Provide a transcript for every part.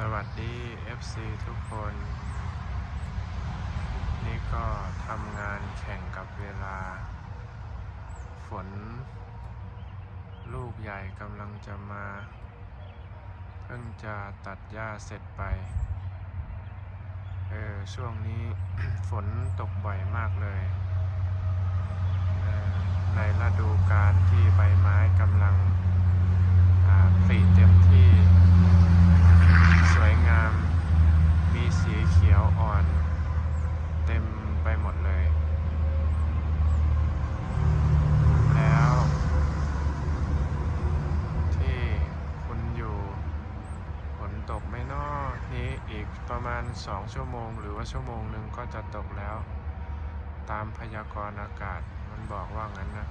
สวัสดี FC ทุกคน นี่ก็ทำงานแข่งกับเวลา ฝน ลูกใหญ่กำลังจะมา เพิ่งจะตัดหญ้าเสร็จไป เออ ช่วงนี้ ฝนตกบ่อยมากเลยเออในฤดูกาลที่ใบไม้กำลังผลิเต็มที่ สวยงาม มีสีเขียวอ่อน เต็มไปหมดเลย แล้ว ที่คุณอยู่ฝนตกไหม่นอนี้อีก ประมาณสองชั่วโมง หรือว่าชั่วโมงหนึ่งก็จะตกแล้ว ตามพยากรณ์อากาศมันบอกว่างั้นนะ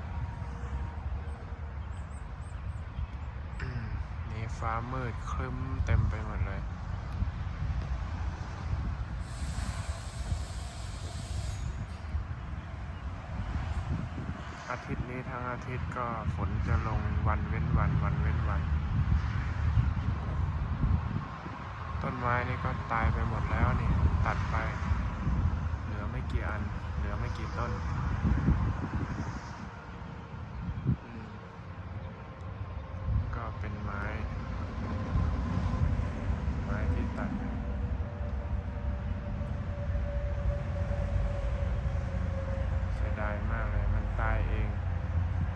นี่ฟ้ามืดครึ้มเต็มไปหมดเลยอาทิตย์นี้ทั้งอาทิตย์ก็ฝนจะลงวันเว้นวันวันเว้นวัน ต้น ไม้นี่ก็ตายไปหมดแล้วนี่ตัดไป เหลือไม่กี่อัน เหลือไม่กี่ต้นก็เป็นไม้ ไม้ที่ตัดเสียดายมากเลย มันตายเอง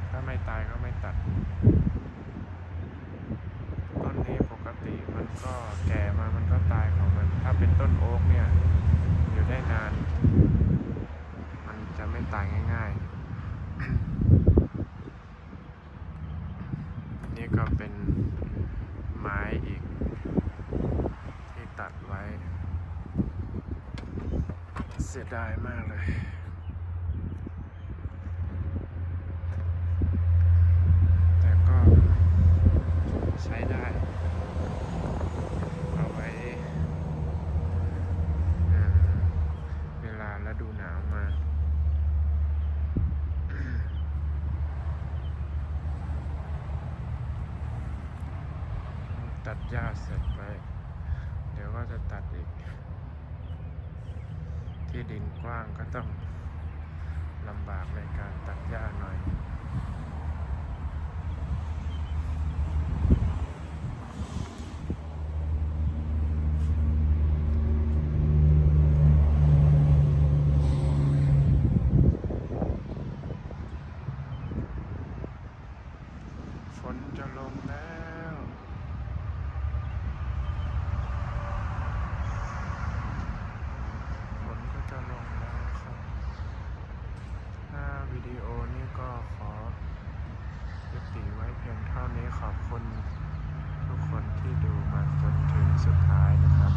ถ้าไม่ตายก็ไม่ตัด ต้นนี้ปกติมันก็ ก็ตายของมัน ถ้าเป็นต้นโอ๊กเนี่ย อยู่ได้นาน มันจะไม่ตายง่ายๆ นี่ก็เป็นไม้อีก ที่ตัดไว้ เสียดายมากเลย แต่ก็ใช้ได้ เอาไว้เอ่อเวลาฤดูหนาวมา ตัดหญ้าเสร็จไป เดี๋ยวก็จะตัดอีก ที่ดินกว้างก็ต้องลำบากในการตัดหญ้าหน่อย ฝนจะลงแล้ว ฝนก็จะลงแล้วครับ ถ้าวิดีโอนี้ก็ขอยุติไว้เพียงเท่านี้ ขอบคุณทุกคนที่ดูมาจนถึงสุดท้ายนะครับ